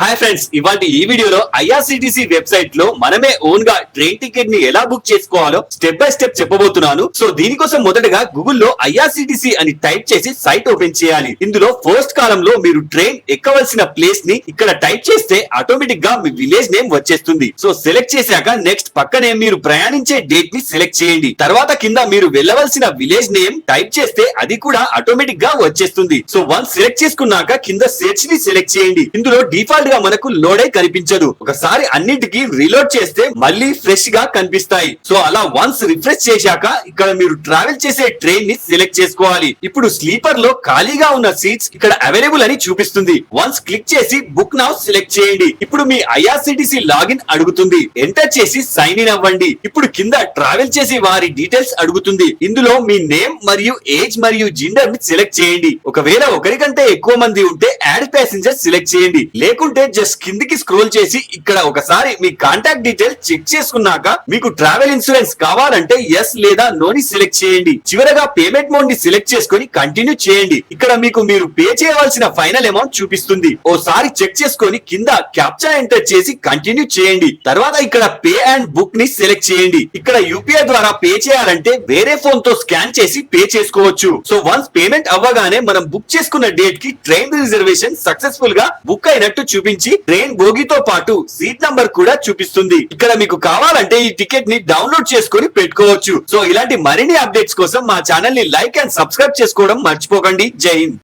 Hi friends ఇవాళ ఈ వీడియోలో ఐఆర్సిటిసి వెబ్సైట్లో మనమే ఓన్గా ట్రైన్ టికెట్ని ఎలా బుక్ చేసుకోవాలో స్టెప్ బై స్టెప్ చెప్పబోతున్నాను. సో దీనికోసం మొదటగా గూగుల్లో ఐఆర్సిటిసి అని టైప్ చేసి సైట్ ఓపెన్ చేయాలి. ఇందులో ఫస్ట్ కాలం లో మీరు ట్రైన్ ఎక్కవలసిన ప్లేస్ని ఇక్కడ టైప్ చేస్తే ఆటోమేటిక్గా మీ విలేజ్ నేమ్ వచ్చేస్తుంది. సో సెలెక్ట్ చేశాక నెక్స్ట్ పక్కనే మీరు ప్రయాణించే డేట్ని సెలెక్ట్ చేయండి. తర్వాత కింద మీరు వెళ్ళవలసిన విలేజ్ నేమ్ టైప్ చేస్తే అది కూడా ఆటోమేటిక్గా వచ్చేస్తుంది. సో వన్స్ సెలెక్ట్ చేసుకున్నాక కింద సెర్చ్ని సెలెక్ట్ చేయండి. ఇందులో డిఫాల్ట్ గా మనకు లోడే కనిపించదు. ఒకసారి అన్నిటికీ రీలోడ్ చేస్తే మళ్ళీ ఫ్రెష్గా కనిపిస్తాయి. సో అలా వన్స్ రిఫ్రెష్ చేశాక ఇక్కడ మీరు ట్రావెల్ చేసే ట్రైన్ని సెలెక్ట్ చేసుకోవాలి. ఇప్పుడు స్లీపర్లో ఖాళీగా ఉన్న సీట్స్ ఇక్కడ అవైలబుల్ అని చూపిస్తుంది. వన్స్ క్లిక్ చేసి బుక్ నౌ సెలెక్ట్ చేయండి. ఇప్పుడు మీ ఐఆర్సిటిసి లాగిన్ అడుగుతుంది. ఎంటర్ చేసి సైన్ ఇన్ అవ్వండి. ఇప్పుడు కింద ట్రావెల్ చేసి వారి డీటెయిల్స్ అడుగుతుంది. ఇందులో మీ నేమ్ మరియు ఏజ్ మరియు జిండర్ని సెలెక్ట్ చేయండి. ఒకవేళ ఒకరికంటే ఎక్కువ మంది ఉంటే యాడ్ ప్యాసింజర్ సెలెక్ట్ చేయండి. లేకుంటే జస్ట్ కిందికి స్క్రోల్ చేసి ఇక్కడ ఒకసారి మీ కాంటాక్ట్ డీటెయిల్స్ చెక్ చేసుకున్నాక మీకు ట్రావెల్ ఇన్సూరెన్స్ కావాలంటే ఎస్ లేదా నో ని సెలెక్ట్ చేయండి. చివరగా పేమెంట్ మోడ్ని సెలెక్ట్ చేసుకొని కంటిన్యూ చేయండి. ఇక్కడ మీకు మీరు పే చేయవలసిన ఫైనల్ అమౌంట్ చూపిస్తుంది. ఓసారి చెక్ చేసుకొని కింద క్యాప్చా ఎంటర్ చేసి కంటిన్యూ చేయండి. తర్వాత ఇక్కడ పే అండ్ బుక్ని సెలెక్ట్ చేయండి. ఇక్కడ యూపీఐ ద్వారా పే చేయాలంటే వేరే ఫోన్తో స్కాన్ చేసి పే చేసుకోవచ్చు. సో వన్స్ పేమెంట్ అవ్వగానే మనం బుక్ చేసుకున్న డేట్కి ట్రైన్ రిజర్వేషన్ సక్సెస్ఫుల్గా బుక్ అయినట్టు చూపించి ట్రైన్ బోగితో పాటు సీట్ నంబర్ కూడా చూపిస్తుంది. ఇక్కడ మీకు కావాలంటే ఈ టికెట్ని డౌన్లోడ్ చేసుకొని పెట్టుకోవచ్చు. సో ఇలాంటి మరిన్ని అప్డేట్స్ కోసం మా ఛానల్ని లైక్ అండ్ సబ్స్క్రైబ్ చేసుకోవడం మర్చిపోకండి. జై హింద్.